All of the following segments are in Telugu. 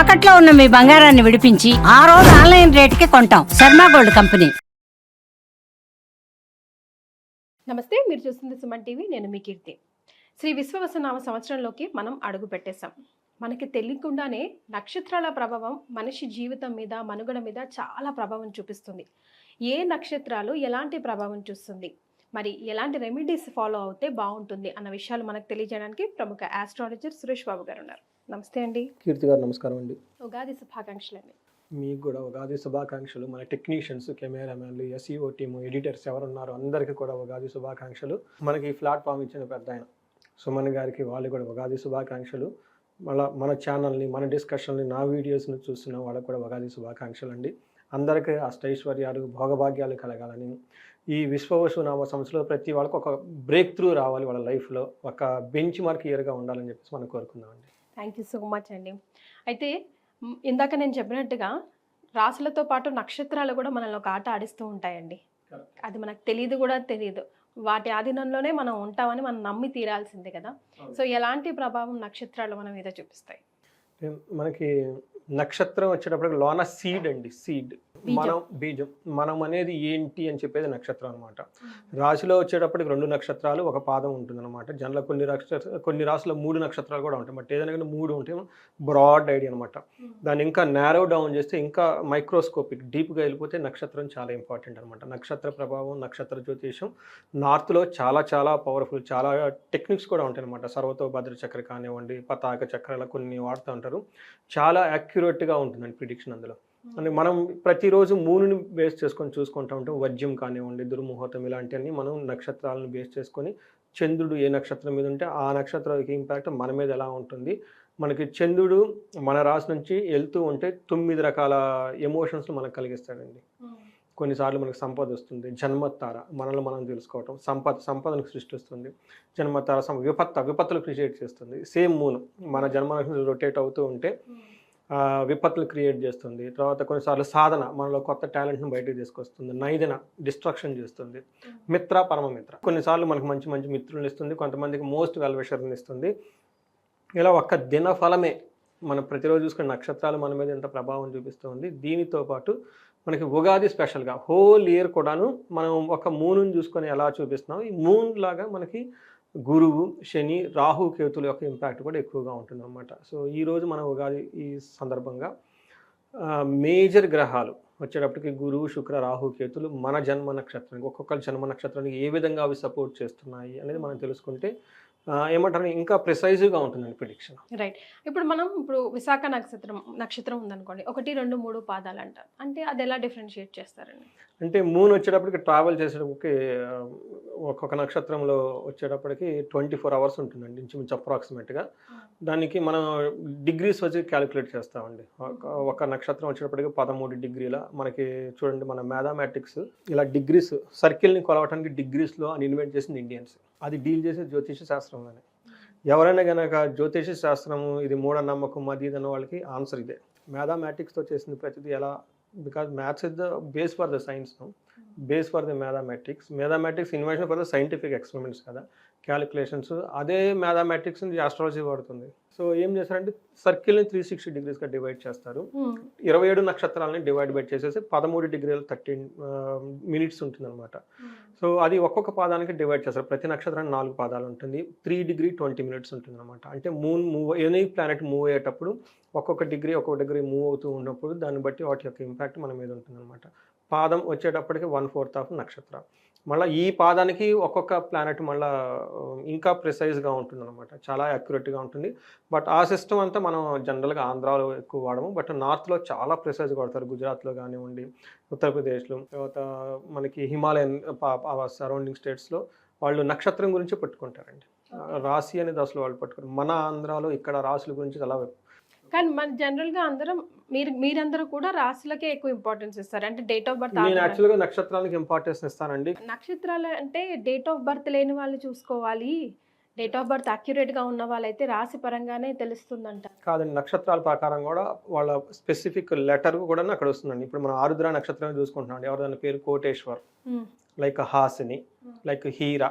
తాకట్లో ఉన్న మీ బంగారాన్ని విడిపించి ఆ రోజు ఆన్లైన్ రేటుకి కొంటాం. Sharma gold company. నమస్తే మీరు చూస్తుంది సుమన్ టీవీ నేను మీ కీర్తి. శ్రీ విశ్వవసనామ సంవత్సరంలోకి మనం అడుగు పెట్టేశాం. మనకి తెలియకుండానే నక్షత్రాల ప్రభావం మనిషి జీవితం మీద మనుగడ మీద చాలా ప్రభావం చూపిస్తుంది. ఏ నక్షత్రాలు ఎలాంటి ప్రభావం చూస్తుంది? మరి ఎలాంటి రెమెడీస్ ఫాలో అవుతే బాగుంటుంది అన్న విషయాలు మనకు తెలియజేయడానికి ప్రముఖ ఆస్ట్రాలజర్ సురేష్ బాబు గారు ఉన్నారు. నమస్తే అండి. కీర్తి గారు నమస్కారం అండి. ఉగాది శుభాకాంక్షలు అండి మీకు కూడా ఉగాది శుభాకాంక్షలు. మన టెక్నీషియన్స్ కెమెరామెన్లు ఎస్ఈఓ టీము ఎడిటర్స్ ఎవరున్నారో అందరికీ కూడా ఉగాది శుభాకాంక్షలు. మనకి ఈ ప్లాట్ఫామ్ ఇచ్చిన పెద్ద ఆయన సుమన్ గారికి వాళ్ళు కూడా ఉగాది శుభాకాంక్షలు. మళ్ళీ మన ఛానల్ని మన డిస్కషన్ని నా వీడియోస్ని చూస్తున్న వాళ్ళకి కూడా ఉగాది శుభాకాంక్షలు అండి అందరికీ అష్టైశ్వర్యాలు భోగభాగ్యాలు కలగాలని ఈ విశ్వవసు నామ సంవత్సరంలో ప్రతి వాళ్ళకి ఒక బ్రేక్ త్రూ రావాలి వాళ్ళ లైఫ్లో. ఒక బెంచ్ మార్క్ ఇయర్గా ఉండాలని చెప్పేసి మనం కోరుకుందామండి. థ్యాంక్ యూ సో మచ్ అండి. అయితే ఇందాక నేను చెప్పినట్టుగా రాసులతో పాటు నక్షత్రాలు కూడా మనల్ని ఒక ఆట ఆడిస్తూ ఉంటాయండి. అది మనకు తెలియదు కూడా తెలియదు వాటి ఆధీనంలోనే మనం ఉంటామని మనం నమ్మి తీరాల్సిందే కదా. సో ఎలాంటి ప్రభావం నక్షత్రాలు మన మీద చూపిస్తాయి? మనకి నక్షత్రం వచ్చేటప్పటికి లోన సీడ్ అండి సీడ్. మనం బీజం. మనం అనేది ఏంటి అని చెప్పేది నక్షత్రం అనమాట రాశిలో వచ్చేటప్పటికి రెండు నక్షత్రాలు ఒక పాదం ఉంటుంది అనమాట జనరల్ కొన్ని నక్షత్ర కొన్ని రాశుల్లో మూడు నక్షత్రాలు కూడా ఉంటాయి. బట్ ఏదైనా కానీ మూడు ఉంటే బ్రాడ్ ఐడియా అనమాట దాన్ని ఇంకా నేరో డౌన్ చేస్తే ఇంకా మైక్రోస్కోపిక్ డీప్గా వెళ్ళిపోతే నక్షత్రం చాలా ఇంపార్టెంట్ అనమాట నక్షత్ర ప్రభావం నక్షత్ర జ్యోతిషం నార్త్లో చాలా చాలా పవర్ఫుల్ చాలా టెక్నిక్స్ కూడా ఉంటాయి అనమాట సర్వతో భద్ర చక్ర కానివ్వండి పతాక చక్ర ఇలా కొన్ని వాడుతూ ఉంటారు. చాలా యాక్యురేట్గా ఉంటుందండి ప్రిడిక్షన్ అందులో. అంటే మనం ప్రతిరోజు మూనుని బేస్ చేసుకొని చూసుకుంటూ ఉంటాం. వజ్యం కానివ్వండి దుర్ముహూర్తం ఇలాంటివన్నీ మనం నక్షత్రాలను బేస్ చేసుకొని చంద్రుడు ఏ నక్షత్రం మీద ఉంటే ఆ నక్షత్రానికి ఇంపాక్ట్ మన మీద ఎలా ఉంటుంది? మనకి చంద్రుడు మన రాశి నుంచి వెళ్తూ ఉంటే తొమ్మిది రకాల ఎమోషన్స్ మనకు కలిగిస్తాడండి. కొన్నిసార్లు మనకు సంపద వస్తుంది జన్మతార మనల్ని మనం తెలుసుకోవటం సంపద సంపదను సృష్టిస్తుంది జన్మతార సం విపత్త విపత్తులు క్రియేట్ చేస్తుంది. సేమ్ మూన్ మన జన్మ రొటేట్ అవుతూ ఉంటే ఆ, విపత్తులు క్రియేట్ చేస్తుంది. తర్వాత కొన్నిసార్లు సాధన మనలో కొత్త టాలెంట్ను బయటకు తీసుకొస్తుంది. నైదన డిస్ట్రక్షన్ చేస్తుంది. మిత్ర పరమమిత్ర. కొన్నిసార్లు మనకు మంచి మంచి మిత్రులను ఇస్తుంది. కొంతమందికి మోస్ట్ వెల్విషర్ని ఇస్తుంది. ఇలా ఒక్క దిన ఫలమే మనం ప్రతిరోజు చూసుకునే నక్షత్రాలు మన మీద ఎంత ప్రభావం చూపిస్తుంది. దీనితో పాటు మనకి ఉగాది స్పెషల్గా హోల్ ఇయర్ కూడాను మనం ఒక మూనుని చూసుకొని ఎలా చూపిస్తున్నాం? ఈ మూన్ లాగా మనకి గురువు శని రాహు కేతుల యొక్క ఇంపాక్ట్ కూడా ఎక్కువగా ఉంటుందన్నమాట. సో ఈరోజు మన ఉగాది ఈ సందర్భంగా మేజర్ గ్రహాలు వచ్చేటప్పటికి గురువు శుక్ర రాహు కేతులు మన జన్మ నక్షత్రానికి ఒక్కొక్క జన్మ నక్షత్రానికి ఏ విధంగా అవి సపోర్ట్ చేస్తున్నాయి అనేది మనం తెలుసుకుంటే ఏమంటారు? ఇంకా ప్రిసైజ్గా ఉంటుందండి ప్రిడిక్షన్. రైట్. ఇప్పుడు మనం ఇప్పుడు విశాఖ నక్షత్రం నక్షత్రం ఉందనుకోండి. ఒకటి రెండు మూడు పాదాలు అంటారు అంటే అది ఎలా డిఫరెన్షియేట్ చేస్తారండి? అంటే మూన్ వచ్చేటప్పటికి ట్రావెల్ చేసేటప్పటికి ఒక్కొక్క నక్షత్రంలో వచ్చేటప్పటికి ట్వంటీ ఫోర్ అవర్స్ ఉంటుందండి ఇంచుమించు అప్రాక్సిమేట్గా. దానికి మనం డిగ్రీస్ వచ్చి క్యాలిక్యులేట్ చేస్తామండి. ఒక- ఒక నక్షత్రం వచ్చేటప్పటికి పదమూడు డిగ్రీల మనకి చూడండి మన మ్యాథమెటిక్స్ ఇలా డిగ్రీస్ సర్కిల్ని కొలవటానికి డిగ్రీస్లో అని ఇన్వెంట్ చేసింది ఇండియన్స్. అది డీల్ చేసే జ్యోతిష శాస్త్రంలోనే ఎవరైనా కనుక జ్యోతిష శాస్త్రము ఇది మూఢనమ్మకం అది ఇది అన్న వాళ్ళకి ఆన్సర్ ఇదే. మ్యాథమెటిక్స్తో చేసింది ప్రతిదీ ఎలా? Because maths is the base for the science base for the mathematics mathematics invention for the scientific experiments కదా. క్యాలిక్యులేషన్స్ అదే మ్యాథమెటిక్స్ ఆస్ట్రాలజీ వాడుతుంది. సో ఏం చేస్తారంటే సర్కిల్ని త్రీ సిక్స్టీ డిగ్రీస్గా డివైడ్ చేస్తారు. ఇరవై ఏడు నక్షత్రాలని డివైడ్ బై చేసేసి పదమూడు డిగ్రీలు థర్టీన్ మినిట్స్ ఉంటుందన్నమాట. సో అది ఒక్కొక్క పాదానికి డివైడ్ చేస్తారు. ప్రతి నక్షత్రానికి నాలుగు పాదాలు ఉంటుంది. త్రీ డిగ్రీ ట్వంటీ మినిట్స్ ఉంటుంది అనమాట అంటే moon move any planet move అయ్యేటప్పుడు ఒక్కొక్క డిగ్రీ ఒక్కొక్క డిగ్రీ మూవ్ అవుతూ ఉన్నప్పుడు దాన్ని బట్టి వాటి యొక్క ఇంపాక్ట్ మన మీద ఉంటుందన్నమాట. పాదం వచ్చేటప్పటికి వన్ ఫోర్త్ ఆఫ్ నక్షత్ర. మళ్ళీ ఈ పాదానికి ఒక్కొక్క ప్లానెట్ మళ్ళీ ఇంకా ప్రిసైజ్గా ఉంటుంది అనమాట చాలా యాక్యురేట్గా ఉంటుంది. బట్ ఆ సిస్టమ్ అంతా మనం జనరల్గా ఆంధ్రాలో ఎక్కువ వాడము. బట్ నార్త్లో చాలా ప్రిసైజ్గా వాడతారు. గుజరాత్లో కానివ్వండి ఉత్తరప్రదేశ్లో తర్వాత మనకి హిమాలయన్ సరౌండింగ్ స్టేట్స్లో వాళ్ళు నక్షత్రం గురించి పట్టుకుంటారండి. రాశి అనేది అసలు వాళ్ళు పట్టుకుంటారు. మన ఆంధ్రాలో ఇక్కడ రాశుల గురించి చాలా కానీ మన జనరల్గా అందరం మీరు మీరందరూ కూడా రాశులకే ఎక్కువ ఇంపార్టెన్స్ ఇస్తారు. అంటే డేట్ ఆఫ్ బర్త్ నేను యాక్చువల్గా నక్షత్రానికి ఇంపార్టెన్స్ ఇస్తానండి. నక్షత్రాలు అంటే డేట్ ఆఫ్ బర్త్ లేని వాళ్ళు చూసుకోవాలి. డేట్ ఆఫ్ బర్త్ అక్యురేట్గా ఉన్న వాళ్ళైతే రాశి పరంగానే తెలుస్తుందంట. కాదండి నక్షత్రాల ప్రకారం కూడా వాళ్ళ స్పెసిఫిక్ లెటర్ కూడా అక్కడ వస్తుందండి. ఇప్పుడు మనం ఆరుద్ర నక్షత్రం చూసుకుంటున్నాం ఎవరిదైనా పేరు కోటేశ్వర్. లైక్ హాసిని. లైక్ హీరా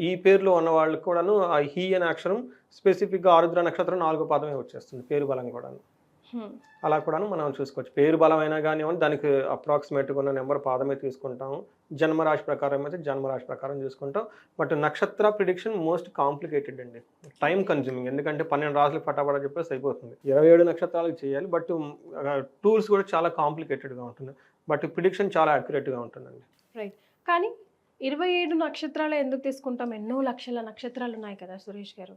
ఈ పేర్లో ఉన్న వాళ్ళకి కూడాను ఆ హీ అనే అక్షరం స్పెసిఫిక్గా ఆరుద్ర నక్షత్రం నాలుగో పాదమే వచ్చేస్తుంది పేరు బలం కూడా హ్మ్. అలా కూడాను మనం చూసుకోవచ్చు. పేరు బలమైనా కానివ్వండి దానికి అప్రాక్సిమేట్గా ఉన్న నెంబర్ పాదమే తీసుకుంటాము. జన్మరాశి ప్రకారం అయితే జన్మరాశి ప్రకారం చూసుకుంటాం. బట్ నక్షత్ర ప్రిడిక్షన్ మోస్ట్ కాంప్లికేటెడ్ అండి. టైం కన్జ్యూమింగ్ ఎందుకంటే పన్నెండు రాసులు పటాపట చెప్పేసి అయిపోతుంది ఇరవై ఏడు నక్షత్రాలకు చేయాలి బట్ టూల్స్ కూడా చాలా కాంప్లికేటెడ్గా ఉంటుంది బట్ ప్రిడిక్షన్ చాలా యాక్యురేట్గా ఉంటుందండి. కానీ ఇరవై ఏడు నక్షత్రాలు ఎందుకు తీసుకుంటాం? ఎన్నో లక్షల నక్షత్రాలు ఉన్నాయి కదా సురేష్ గారు.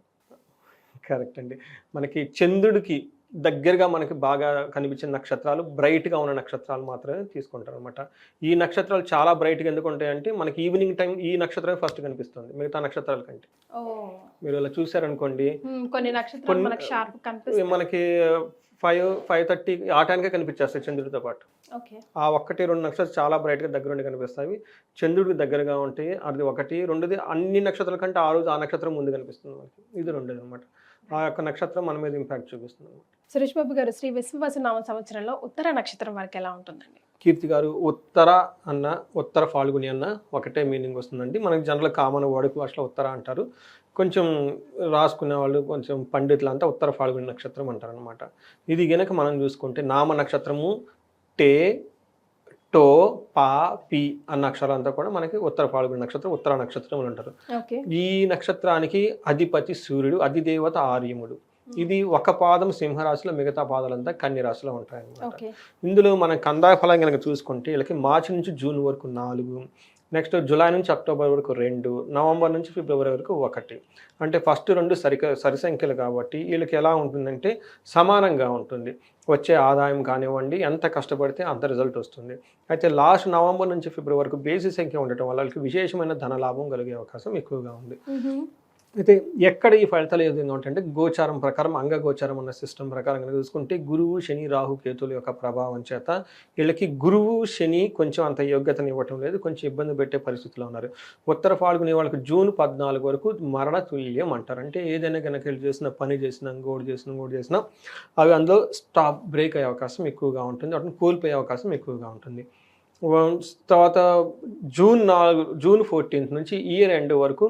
కరెక్ట్ అండి. మనకి చంద్రుడికి దగ్గరగా మనకి బాగా కనిపించిన నక్షత్రాలు బ్రైట్గా ఉన్న నక్షత్రాలు మాత్రమే తీసుకుంటారు అనమాట ఈ నక్షత్రాలు చాలా బ్రైట్గా ఎందుకు ఉంటాయంటే మనకి ఈవినింగ్ టైం ఈ నక్షత్రమే ఫస్ట్ కనిపిస్తుంది మిగతా నక్షత్రాల కంటే. మీరు ఇలా చూసారనుకోండి కొన్ని నక్షత్రాలు మనకు ఫైవ్ ఫైవ్ థర్టీ ఆ టైంకే కనిపించేస్తాయి చంద్రుడితో పాటు. ఆ ఒక్కటి రెండు నక్షత్రాలు చాలా బ్రైట్గా దగ్గరుండి కనిపిస్తాయి. చంద్రుడికి దగ్గరగా ఉంటాయి. అది ఒకటి. రెండోది అన్ని నక్షత్రాల కంటే ఆ రోజు ఆ నక్షత్రం ముందు కనిపిస్తుంది మనకి. ఇది రెండోది అనమాట ఆ యొక్క నక్షత్రం మన మీద ఇంపాక్ట్ చూపిస్తుంది అనమాట సురేష్ బాబు గారు శ్రీ విశ్వవసనామ సంవత్సరంలో ఉత్తర నక్షత్రం వరకు ఎలా ఉంటుందండి? కీర్తి గారు ఉత్తర అన్న ఉత్తర ఫాల్గుని అన్న ఒకటే మీనింగ్ వస్తుందండి. మనకి జనరల్ కామన్ వాడుక భాషలో ఉత్తర అంటారు. కొంచెం రాసుకునే వాళ్ళు కొంచెం పండితులు అంతా ఉత్తర ఫాల్గుని నక్షత్రం అంటారు అనమాట ఇది గనక మనం చూసుకుంటే నామ నక్షత్రము టే టో పా పి అన్న అక్షరాలంతా కూడా మనకి ఉత్తర ఫాల్గుని నక్షత్రం ఉత్తర నక్షత్రం అని అంటారు. ఈ నక్షత్రానికి అధిపతి సూర్యుడు అధిదేవత ఆర్యముడు. ఇది ఒక పాదం సింహరాశిలో మిగతా పాదాలంతా కన్య రాశిలో ఉంటాయి ఓకే. ఇందులో మనం కందాయ ఫలం కనుక చూసుకుంటే వీళ్ళకి మార్చి నుంచి జూన్ వరకు నాలుగు నెక్స్ట్ జూలై నుంచి అక్టోబర్ వరకు రెండు నవంబర్ నుంచి ఫిబ్రవరి వరకు ఒకటి. అంటే ఫస్ట్ రెండు సరిక సరి సంఖ్యలు కాబట్టి వీళ్ళకి ఎలా ఉంటుందంటే సమానంగా ఉంటుంది. వచ్చే ఆదాయం కానివ్వండి ఎంత కష్టపడితే అంత రిజల్ట్ వస్తుంది. అయితే లాస్ట్ నవంబర్ నుంచి ఫిబ్రవరి వరకు బేసి సంఖ్య ఉండటం వల్ల వాళ్ళకి విశేషమైన ధన లాభం కలిగే అవకాశం ఎక్కువగా ఉంది. అయితే ఎక్కడ ఈ ఫలితాలు ఏ విధంగా ఉంటాయంటే గోచారం ప్రకారం అంగగోచారం అన్న సిస్టమ్ ప్రకారం కనుక చూసుకుంటే గురువు శని రాహు కేతుల యొక్క ప్రభావం చేత వీళ్ళకి గురువు శని కొంచెం అంత యోగ్యతని ఇవ్వటం లేదు కొంచెం ఇబ్బంది పెట్టే పరిస్థితిలో ఉన్నారు. ఉత్తర ఫాల్గుని వాళ్ళకి జూన్ పద్నాలుగు వరకు మరణ తుల్యం అంటారు. అంటే ఏదైనా కనుక వీళ్ళు చేసిన పని చేసినా గోడు చేసినా గోడు చేసినా అవి అందులో స్టాప్ బ్రేక్ అయ్యే అవకాశం ఎక్కువగా ఉంటుంది. వాటిని కోల్పోయే అవకాశం ఎక్కువగా ఉంటుంది. తర్వాత జూన్ నాలుగు జూన్ ఫోర్టీన్త్ నుంచి ఇయర్ ఎండ్ వరకు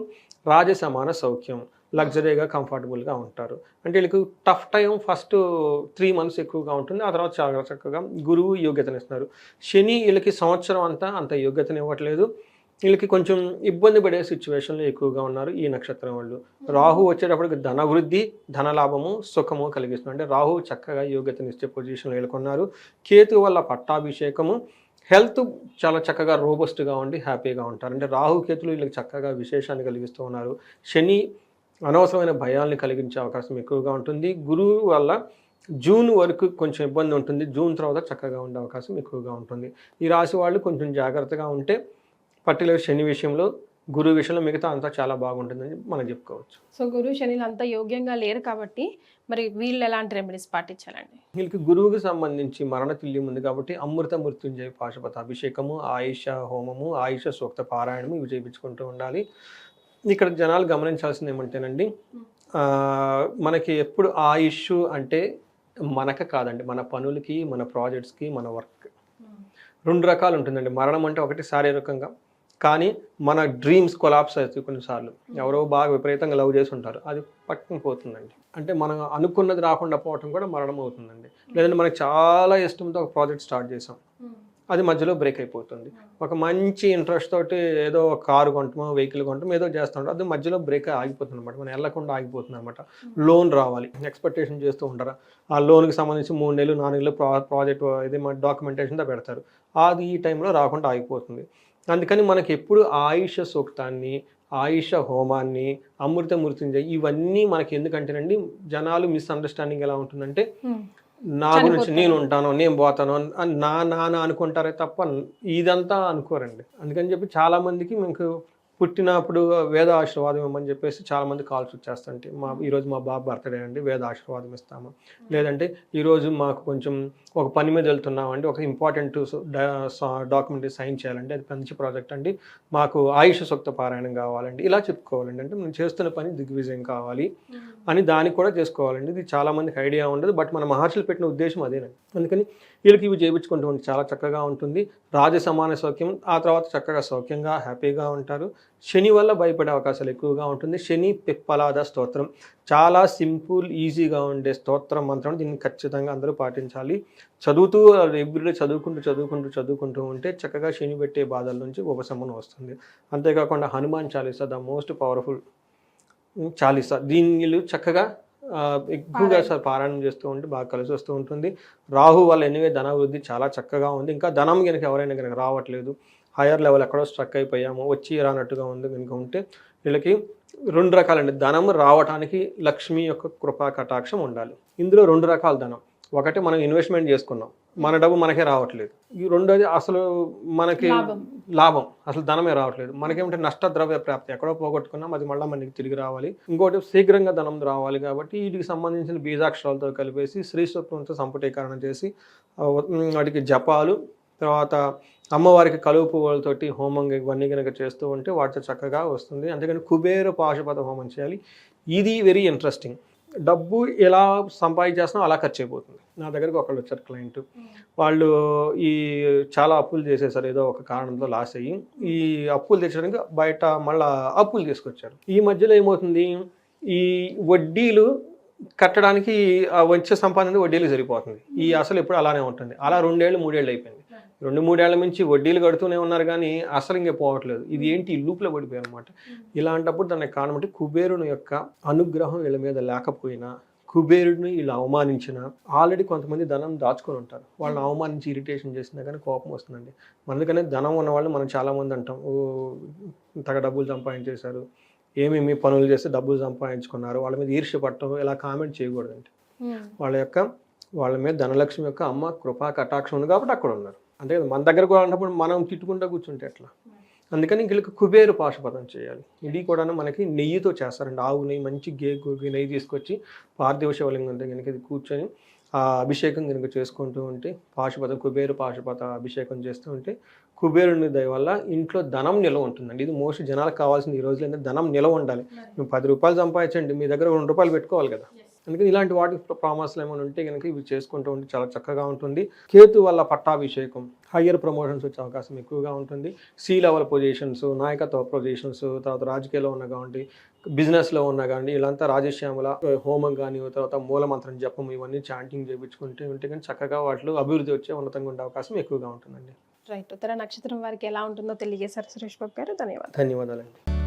రాజసమాన సౌఖ్యం లగ్జరీగా కంఫర్టబుల్గా ఉంటారు. అంటే వీళ్ళకి tough time first three months ఎక్కువగా ఉంటుంది. ఆ తర్వాత చాలా చక్కగా గురువు యోగ్యతను ఇస్తున్నారు. శని వీళ్ళకి సంవత్సరం అంతా అంత యోగ్యతను ఇవ్వట్లేదు. వీళ్ళకి కొంచెం ఇబ్బంది పడే సిచ్యువేషన్లో ఎక్కువగా ఉన్నారు ఈ నక్షత్రం వాళ్ళు. రాహు వచ్చేటప్పటికి ధన వృద్ధి ధన లాభము సుఖము కలిగిస్తుంది. అంటే రాహు చక్కగా యోగ్యతనిచ్చే పొజిషన్లో వీళ్ళకున్నారు. కేతు వల్ల పట్టాభిషేకము హెల్త్ చాలా చక్కగా రోబస్ట్గా ఉండి హ్యాపీగా ఉంటారు. అంటే రాహుకేతులు వీళ్ళకి చక్కగా విశేషాన్ని కలిగిస్తూ ఉన్నారు. శని అనవసరమైన భయాల్ని కలిగించే అవకాశం ఎక్కువగా ఉంటుంది. గురువు వల్ల జూన్ వరకు కొంచెం ఇబ్బంది ఉంటుంది. జూన్ తర్వాత చక్కగా ఉండే అవకాశం ఎక్కువగా ఉంటుంది. ఈ రాశి వాళ్ళు కొంచెం జాగ్రత్తగా ఉంటే పర్టికులర్ శని విషయంలో గురువు విషయంలో మిగతా అంతా చాలా బాగుంటుందని మనం చెప్పుకోవచ్చు. సో గురు శనిలు అంత యోగ్యంగా లేరు కాబట్టి మరి వీళ్ళు ఎలాంటి రెమెడీస్ పాటించాలండి? వీళ్ళకి గురువుకి సంబంధించి మరణ తుల్యం ఉంది కాబట్టి అమృత మృత్యుంజయ పాశుపత అభిషేకము ఆయుష హోమము ఆయుష సూక్త పారాయణము ఇవి చేయించుకుంటూ ఉండాలి. ఇక్కడ జనాలు గమనించాల్సింది ఏమంటేనండి మనకి ఎప్పుడు ఆయుష్ అంటే మనక కాదండి మన పనులకి మన ప్రాజెక్ట్స్కి మన వర్క్. రెండు రకాలు ఉంటుందండి మరణం అంటే ఒకటి శారీరకంగా కానీ మన డ్రీమ్స్ కొలాప్స్ అవుతాయి కొన్నిసార్లు. ఎవరో బాగా విపరీతంగా లవ్ చేసి ఉంటారు అది పట్టుకుని పోతుందండి. అంటే మనం అనుకున్నది రాకుండా పోవటం కూడా మరణం అవుతుందండి. లేదంటే మనకి చాలా ఇష్టంతో ఒక ప్రాజెక్ట్ స్టార్ట్ చేసాం. అది మధ్యలో బ్రేక్ అయిపోతుంది. ఒక మంచి ఇంట్రెస్ట్ తోటి ఏదో ఒక కారు కొంటామో వెహికల్ కొంటామో ఏదో చేస్తుంటాం అది మధ్యలో బ్రేక్ ఆగిపోతుంది అనమాట మనం వెళ్ళకుండా ఆగిపోతుంది అనమాట లోన్ రావాలి. ఎక్స్పెక్టేషన్ చేస్తూ ఉంటారు? ఆ లోన్కి సంబంధించి మూడు నెలలు నాలుగు నెలలు ప్రా ప్రాజెక్ట్ ఇది మన డాక్యుమెంటేషన్తో పెడతారు. అది ఈ టైంలో రాకుండా ఆగిపోతుంది. అందుకని మనకి ఎప్పుడు ఆయుష సూక్తాన్ని ఆయుష హోమాన్ని అమృత మృత్యుంజయ ఇవన్నీ మనకి ఎందుకంటేనండి జనాలు మిస్అండర్స్టాండింగ్ ఎలా ఉంటుందంటే నా గురించి. నేను ఉంటాను నేను పోతాను అని నా నాన్న అనుకుంటారే తప్ప ఇదంతా అనుకోరండి. అందుకని చెప్పి చాలా మందికి మీకు పుట్టినప్పుడు వేద ఆశీర్వాదం ఇవ్వమని చెప్పేసి చాలా మంది కాల్స్ వచ్చేస్తుంటే మా ఈరోజు మా బాబు బర్త్డే అండి వేద ఆశీర్వాదం ఇస్తాము. లేదంటే ఈరోజు మాకు కొంచెం ఒక పని మీద వెళ్తున్నామండి. ఒక ఇంపార్టెంట్ డాక్యుమెంట్ సైన్ చేయాలండి. అది మంచి ప్రాజెక్ట్ అండి. మాకు ఆయుష సూక్త పారాయణం కావాలండి. ఇలా చెప్పుకోవాలండి. అంటే మనం చేస్తున్న పని దిగ్విజయం కావాలి అని దానికి కూడా చేసుకోవాలండి. ఇది చాలా మందికి ఐడియా ఉండదు. బట్ మన మహర్షులు పెట్టిన ఉద్దేశం అదేనండి. అందుకని వీళ్ళకి ఇవి చేయించుకుంటూ ఉంటే చాలా చక్కగా ఉంటుంది. రాజ సమాన సౌఖ్యం ఆ తర్వాత చక్కగా సౌఖ్యంగా హ్యాపీగా ఉంటారు. శని వల్ల భయపడే అవకాశాలు ఎక్కువగా ఉంటుంది. శని పిప్పలాద స్తోత్రం. చాలా సింపుల్ ఈజీగా ఉండే స్తోత్రం మంత్రం దీన్ని ఖచ్చితంగా అందరూ పాటించాలి. చదువుతూ ఎవ్రీడే చదువుకుంటూ చదువుకుంటూ చదువుకుంటూ ఉంటే చక్కగా శని పెట్టే బాధల నుంచి ఉపశమనం వస్తుంది. అంతేకాకుండా Hanuman Chalisa the most powerful Chalisa దీన్ని చక్కగా ఎక్కువగా సార్ పారాయణం చేస్తూ ఉంటే బాగా కలిసి వస్తూ ఉంటుంది. రాహు వల్ల ఎనివే ధన వృద్ధి చాలా చక్కగా ఉంది. ఇంకా ధనం కనుక ఎవరైనా కనుక రావట్లేదు హైయర్ లెవెల్ ఎక్కడో స్ట్రక్ అయిపోయాము వచ్చి రానట్టుగా ఉంది కనుక ఉంటే వీళ్ళకి రెండు రకాలండి. ధనం రావటానికి లక్ష్మి యొక్క కృపా కటాక్షం ఉండాలి. ఇందులో రెండు రకాల ధనం. ఒకటి మనం ఇన్వెస్ట్మెంట్ చేసుకున్నాం. మన డబ్బు మనకే రావట్లేదు. ఈ రెండోది అసలు మనకి లాభం. అసలు ధనమే రావట్లేదు. మనకేమిటంటే నష్టద్రవ్య ప్రాప్తి. ఎక్కడో పోగొట్టుకున్నాం అది మళ్ళీ మనకి తిరిగి రావాలి. ఇంకోటి శీఘ్రంగా ధనం రావాలి కాబట్టి వీటికి సంబంధించిన బీజాక్షరాలతో కలిపేసి శ్రీ సూక్తంతో సంపుటీకరణ చేసి వాటికి జపాలు తర్వాత అమ్మవారికి కలువు పువ్వులతోటి హోమం ఇవన్నీ కనుక చేస్తూ ఉంటే వాటితో చక్కగా వస్తుంది. అంతేకాని కుబేర పాశుపత హోమం చేయాలి. ఇది వెరీ ఇంట్రెస్టింగ్ డబ్బు ఎలా సంపాదించేస్తున్నా అలా ఖర్చు అయిపోతుంది. నా దగ్గరకు ఒకళ్ళు వచ్చారు క్లయింట్ వాళ్ళు ఈ చాలా అప్పులు చేసేసారు. ఏదో ఒక కారణంతో లాస్ అయ్యి. ఈ అప్పులు తెచ్చడానికి బయట మళ్ళా అప్పులు తీసుకొచ్చారు. ఈ మధ్యలో ఏమవుతుంది? ఈ వడ్డీలు కట్టడానికి వచ్చే సంపాదన వడ్డీలు సరిపోతుంది. ఈ అసలు ఎప్పుడు అలానే ఉంటుంది. అలా రెండేళ్ళు మూడేళ్ళు అయిపోయింది. రెండు మూడేళ్ళ నుంచి వడ్డీలు కడుతూనే ఉన్నారు కానీ అసలు ఇంకే పోవట్లేదు. ఇది ఏంటి? ఈ లూప్లో పడిపోయారు అనమాట ఇలాంటప్పుడు దానికి కారణం అంటే కుబేరుని యొక్క అనుగ్రహం వీళ్ళ మీద లేకపోయినా కుబేరుడిని వీళ్ళు అవమానించిన ఆల్రెడీ కొంతమంది ధనం దాచుకొని ఉంటారు. వాళ్ళని అవమానించి ఇరిటేషన్ చేసినా కానీ కోపం వస్తుందండి. అందుకనే ధనం ఉన్న వాళ్ళు మనం చాలామంది అంటాం. ఓ తగ డబ్బులు సంపాదించేశారు. ఏమేమి పనులు చేసి డబ్బులు సంపాదించుకున్నారు? వాళ్ళ మీద ఈర్ష్య పట్టడం ఇలా కామెంట్ చేయకూడదండి. వాళ్ళ యొక్క వాళ్ళ మీద ధనలక్ష్మి యొక్క అమ్మ కృపా కటాక్షం ఉంది కాబట్టి అక్కడ ఉన్నారు. అంతే కదా మన దగ్గరకు ఉన్నప్పుడు మనం తిట్టుకుంటూ కూర్చుంటే ఎట్లా? అందుకని వీళ్ళకి కుబేరు పాశుపతం చేయాలి. ఇది కూడా మనకి నెయ్యితో చేస్తారండి ఆవు నెయ్యి మంచి గే గు- నెయ్యి తీసుకొచ్చి పార్థివ శివలింగం దగ్గర కనుక ఇది కూర్చొని ఆ అభిషేకం కనుక చేసుకుంటూ ఉంటే పాశుపతం కుబేరు పాశుపత అభిషేకం చేస్తూ ఉంటే కుబేరుని దయ వల్ల ఇంట్లో ధనం నిల్వ ఉంటుందండి. ఇది మోస్ట్ జనాలకు కావాల్సింది ఈ ఏంటంటే ధనం నిల్వ ఉండాలి. నువ్వు పది రూపాయలు సంపాదించండి మీ దగ్గర రెండు రూపాయలు పెట్టుకోవాలి కదా. అందుకని ఇలాంటి వాటి ప్రామాస్లు ఏమైనా ఉంటే కనుక ఇవి చేసుకుంటూ ఉంటే చాలా చక్కగా ఉంటుంది. కేతు వల్ల పట్టాభిషేకం హయ్యర్ ప్రమోషన్స్ వచ్చే అవకాశం ఎక్కువగా ఉంటుంది. సి లెవెల్ పొజిషన్స్ నాయకత్వ పొజిషన్స్ తర్వాత రాజకీయాల్లో ఉన్న కావండి బిజినెస్లో ఉన్న కానీ వీళ్ళంతా రాజశ్యాముల హోమం కానీ తర్వాత మూలమంత్రం జపం ఇవన్నీ చాంటింగ్ చేయించుకుంటే ఉంటే కానీ చక్కగా వాటిలో అభివృద్ధి వచ్చే ఉన్నతంగా ఉండే అవకాశం ఎక్కువగా ఉంటుందండి. రైట్. ఉత్తర నక్షత్రం వారికి ఎలా ఉంటుందో తెలియజేశారు సురేష్ బాబు గారు. ధన్యవాదాలు. ధన్యవాదాలండి.